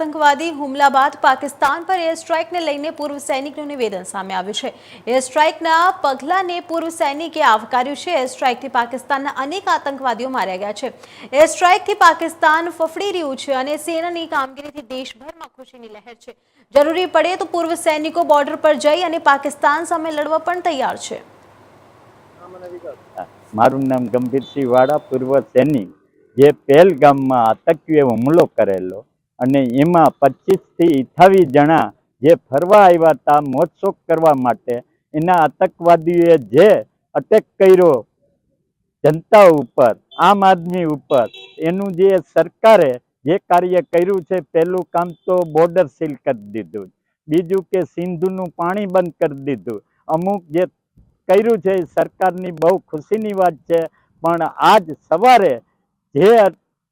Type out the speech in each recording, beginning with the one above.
આતંકવાદી હુમલા બાદ પાકિસ્તાન પર એર સ્ટ્રાઇકને લઈને પૂર્વ સૈનિકનું નિવેદન સામે આવ્યું છે. એર સ્ટ્રાઇકના પગલાને પૂર્વ સૈનિકે આવકાર્યું છે. એર સ્ટ્રાઇકથી પાકિસ્તાનના અનેક આતંકવાદીઓ માર્યા ગયા છે. એર સ્ટ્રાઇકથી પાકિસ્તાન ફફડી રહ્યું છે અને સેનાની કામગીરીથી દેશભરમાં ખુશીની લહેર છે. જરૂરી પડે તો પૂર્વ સૈનિકો બોર્ડર પર જઈ અને પાકિસ્તાન સામે લડવા પણ તૈયાર છે. મારું નામ ગંભીરસિંહ વાળા પૂર્વ સૈનિક, જે પહેલગામમાં આતંકીએ હુમલો કરેલો. અને એમાં પચીસથી અઠાવીસ જણા જે ફરવા આવ્યા હતા મોજશોખ કરવા માટે, એના આતંકવાદીઓએ જે અટેક કર્યો જનતા ઉપર, આમ આદમી ઉપર, એનું જે સરકારે જે કાર્ય કર્યું છે પહેલું કામ તો બોર્ડર સીલ કરી દીધું. બીજું કે સિંધુનું પાણી બંધ કરી દીધું. અમુક જે કર્યું છે એ સરકારની બહુ ખુશીની વાત છે, પણ આજ સવારે જે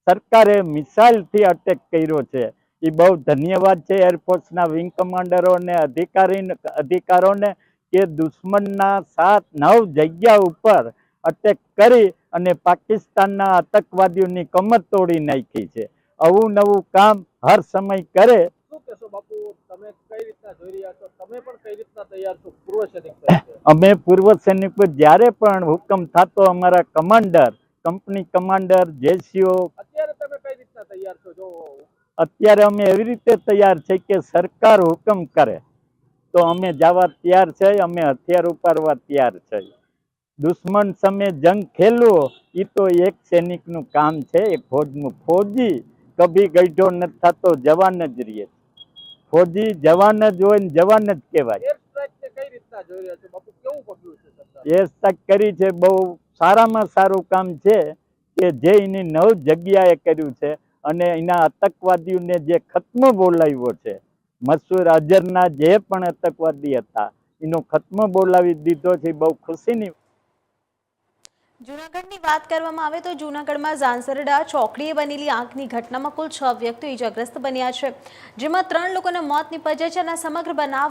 સરકારે મિસાઇલથી અટેક કર્યો છે. એ બહુ ધન્યવાદ છે એરફોર્સના વિંગ કમાન્ડરોને અધિકારી અધિકારોને કે દુશ્મનના સાત નવ જગ્યા ઉપર અટેક કરી અને પાકિસ્તાનના આતંકવાદીઓની કમર તોડી નાખી છે. આવું નવું કામ હર સમય કરે. શું કહેશો બાપુ તમે કઈ રીતના જોઈ રહ્યા છો? તમે પણ કઈ રીતના તૈયાર છો? પૂર્વ સૈનિક અમે પૂર્વ સૈનિકો જ્યારે પણ હુકમ થતો અમારા કમાન્ડર કંપની કમાન્ડર જેસીઓ અત્યારે તમે કઈ રીતના તૈયાર છો જો અત્યારે અમે એવી રીતે તૈયાર છે કે સરકાર હુકમ કરે. તો અમે જવા તૈયાર છે અમે હથિયાર ઉપાડવા તૈયાર છે. દુશ્મન સામે જંગ ખેલવો એ તો એક સૈનિકનું કામ છે એ ફોજનું. ફોજી કભી ગઈઢો નથી થતો જવાન જ રહીએ. ફોજી જવાન જ હોય ને જવાન જ કહેવાય. એ તક કરી છે બહુ સારામાં સારું કામ છે કે જે એની નવ જગ્યાએ કર્યું છે. અને એના આતંકવાદીઓને જે ખત્મ બોલાવ્યો છે, મસૂર અજરના જે પણ આતંકવાદી હતા, એનો ખત્મ બોલાવી દીધો છે બહુ ખુશીની જૂનાગઢની વાત કરવામાં આવે તો જૂનાગઢમાં ઝાંસરડા, ચોકડીએ બનેલી આંખની ઘટનામાં કુલ છ વ્યક્તિઓ ઇજાગ્રસ્ત બન્યા છે, જેમાં ત્રણ લોકોના મોત નીપજ્યા છે અને સમગ્ર બનાવ